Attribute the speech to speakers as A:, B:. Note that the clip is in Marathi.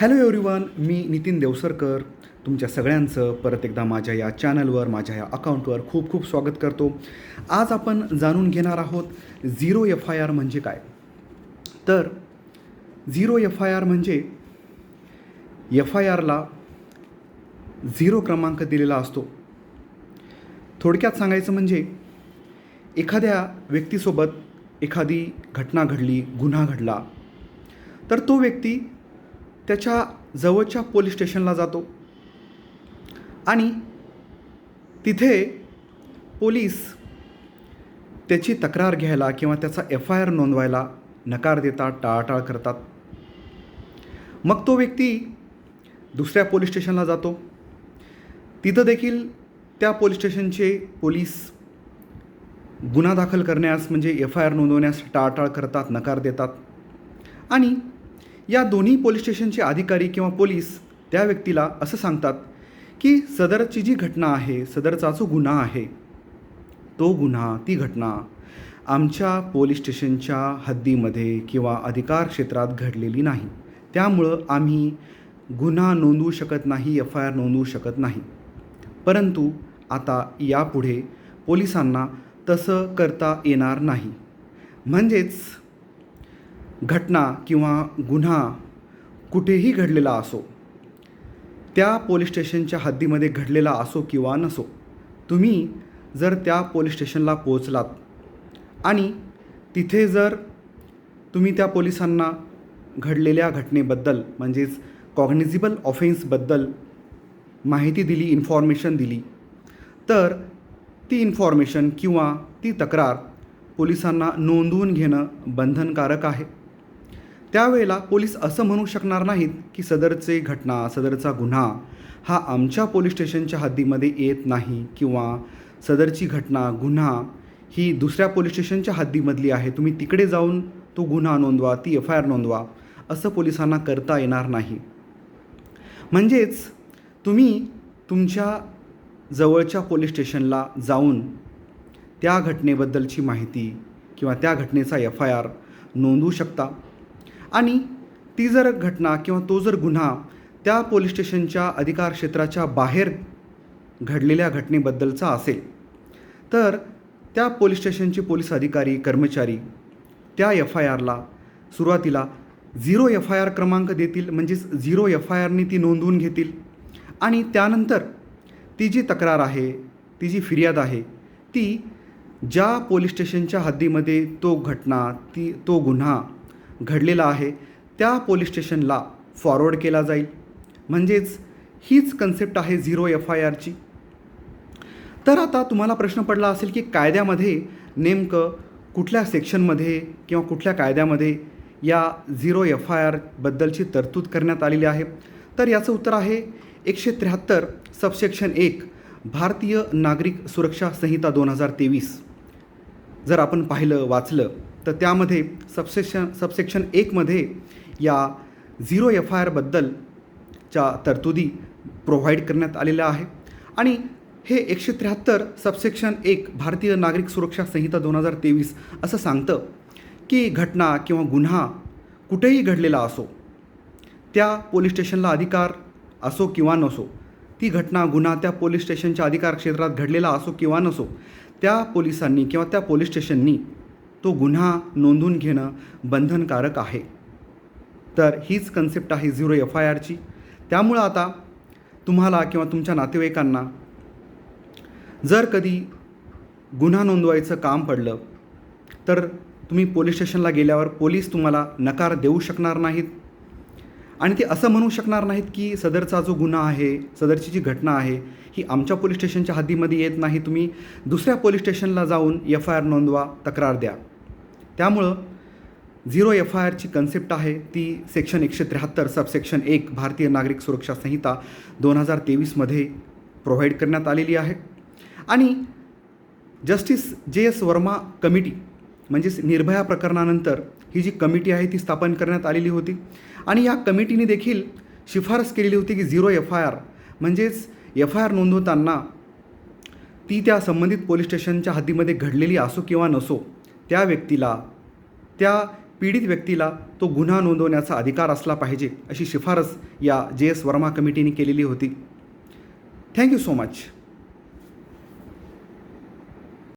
A: हॅलो एव्हरीवन मी नितीन देवसरकर. तुमच्या सगळ्यांचं परत एकदा माझ्या या चॅनलवर माझ्या या अकाउंटवर खूप खूप स्वागत करतो. आज आपण जाणून घेणार आहोत झिरो एफ आय आर म्हणजे काय? तर झिरो एफ आय आर म्हणजे एफ आय आरला झिरो क्रमांक दिलेला असतो. थोडक्यात सांगायचं म्हणजे एखाद्या व्यक्तीसोबत एखादी घटना घडली गुन्हा घडला तर तो व्यक्ती त्याच्या जवळच्या पोलीस स्टेशनला जातो. आणि तिथे पोलीस त्याची तक्रार घ्यायला किंवा त्याचा एफ आय आर नोंदवायला नकार देतात टाळाटाळ करतात. मग तो व्यक्ती दुसऱ्या पोलीस स्टेशनला जातो. तिथं देखील त्या पोलीस स्टेशनचे पोलीस गुन्हा दाखल करण्यास म्हणजे एफ आय आर नोंदवण्यास टाळाटाळ करतात नकार देतात. आणि या दोन्ही पोलीस स्टेशनचे अधिकारी किंवा पोलीस त्या व्यक्तीला असं सांगतात की सदरची जी घटना आहे सदरचा जो गुन्हा आहे तो गुन्हा ती घटना आमच्या पोलीस स्टेशनच्या हद्दीमध्ये किंवा अधिकार क्षेत्रात घडलेली नाही. त्यामुळं आम्ही गुन्हा नोंदवू शकत नाही एफ आय आर नोंदवू शकत नाही. परंतु आता यापुढे पोलिसांना तसं करता येणार नाही. म्हणजेच घटना किंवा गुन्हा कुठेही घडलेला असो त्या पोलीस स्टेशनच्या हद्दीमध्ये घडलेला असो किंवा नसो तुम्ही जर त्या पोलीस स्टेशनला पोहोचलात आणि तिथे जर तुम्ही त्या पोलिसांना घडलेल्या घटनेबद्दल म्हणजेच कॉग्निझिबल ऑफेन्सबद्दल माहिती दिली इन्फॉर्मेशन दिली तर ती इन्फॉर्मेशन किंवा ती तक्रार पोलिसांना नोंदवून घेणं बंधनकारक आहे. त्यावेळेला पोलीस असं म्हणू शकणार नाहीत की सदरचे घटना सदरचा गुन्हा हा आमच्या पोलीस स्टेशनच्या हद्दीमध्ये येत नाही किंवा सदरची घटना गुन्हा ही दुसऱ्या पोलीस स्टेशनच्या हद्दीमधली आहे. तुम्ही तिकडे जाऊन तो गुन्हा नोंदवा ती एफ आय आर नोंदवा असं पोलिसांना करता येणार नाही. म्हणजेच तुम्ही तुमच्या जवळच्या पोलीस स्टेशनला जाऊन त्या घटनेबद्दलची माहिती किंवा त्या घटनेचा एफ आय आर नोंदवू शकता. आणि ती जर घटना किंवा तो जर गुन्हा त्या पोलीस स्टेशनच्या अधिकार क्षेत्राच्या बाहेर घडलेल्या घटनेबद्दलचा असेल तर त्या पोलीस स्टेशनचे पोलीस अधिकारी कर्मचारी त्या एफ आय आरला सुरुवातीला झिरो एफ आय आर क्रमांक देतील म्हणजेच झिरो एफ आय आरनी ती नोंदवून घेतील आणि त्यानंतर ती जी तक्रार आहे ती जी फिर्याद आहे ती ज्या पोलीस स्टेशनच्या हद्दीमध्ये तो घटना ती तो गुन्हा घडलेला आहे त्या पोलीस स्टेशनला फॉरवर्ड केला जाईल. म्हणजेच हीच कन्सेप्ट आहे झिरो एफ आय आरची तर आता तुम्हाला प्रश्न पडला असेल की कायद्यामध्ये नेमकं कुठल्या सेक्शनमध्ये किंवा कुठल्या कायद्यामध्ये या झिरो एफ आय आरबद्दलची तरतूद करण्यात आलेली आहे? तर याचं उत्तर आहे एकशे त्र्याहत्तर सबसेक्शन एक भारतीय नागरिक सुरक्षा संहिता दोन हजार तेवीस. जर आपण पाहिलं वाचलं तर त्यामध्ये सबसेक्शन सबसेक्शन एकमध्ये या झिरो एफ आय आरबद्दलच्या तरतुदी प्रोव्हाइड करण्यात आलेल्या आहे आणि हे एकशे त्र्याहत्तर सबसेक्शन एक भारतीय नागरिक सुरक्षा संहिता दोन हजार तेवीस असं सांगतं की घटना किंवा गुन्हा कुठेही घडलेला असो त्या पोलीस स्टेशनला अधिकार असो किंवा नसो ती घटना गुन्हा त्या पोलीस स्टेशनच्या अधिकार क्षेत्रात घडलेला असो किंवा नसो त्या पोलिसांनी किंवा त्या पोलीस स्टेशननी तो गुन्हा नोंदून घेणं बंधनकारक आहे. तर हीच कन्सेप्ट आहे झिरो एफ आय आरची त्यामुळं आता तुम्हाला किंवा तुमच्या नातेवाईकांना जर कधी गुन्हा नोंदवायचं काम पडलं तर तुम्ही पोलीस स्टेशनला गेल्यावर पोलीस तुम्हाला नकार देऊ शकणार नाहीत. आणि ते असं म्हणू शकणार नाहीत की सदरचा जो गुन्हा आहे सदरची जी घटना आहे ही आमच्या पोलीस स्टेशनच्या हद्दीमध्ये येत नाही. तुम्ही दुसऱ्या पोलीस स्टेशनला जाऊन एफ आय आर नोंदवा तक्रार द्या. त्यामुळं झिरो एफ आय आरची कन्सेप्ट आहे. ती सेक्शन एकशे त्र्याहत्तर सबसेक्शन एक भारतीय नागरिक सुरक्षा संहिता दोन हजार तेवीसमध्ये प्रोव्हाइड करण्यात आलेली आहे. आणि justice J S Verma committee म्हणजेच निर्भया प्रकरणानंतर ही जी कमिटी आहे ती स्थापन करण्यात आलेली होती. आणि या कमिटीने देखील शिफारस केलेली होती की झिरो एफ आय आर म्हणजेच एफ आय आर नोंदवताना ती त्या संबंधित पोलीस स्टेशनच्या हद्दीमध्ये घडलेली असो किंवा नसो त्या व्यक्तीला त्या पीडित व्यक्तीला तो गुन्हा नोंदवण्याचा अधिकार असला पाहिजे अशी शिफारस या जे एस वर्मा कमिटीने केलेली होती. Thank you so much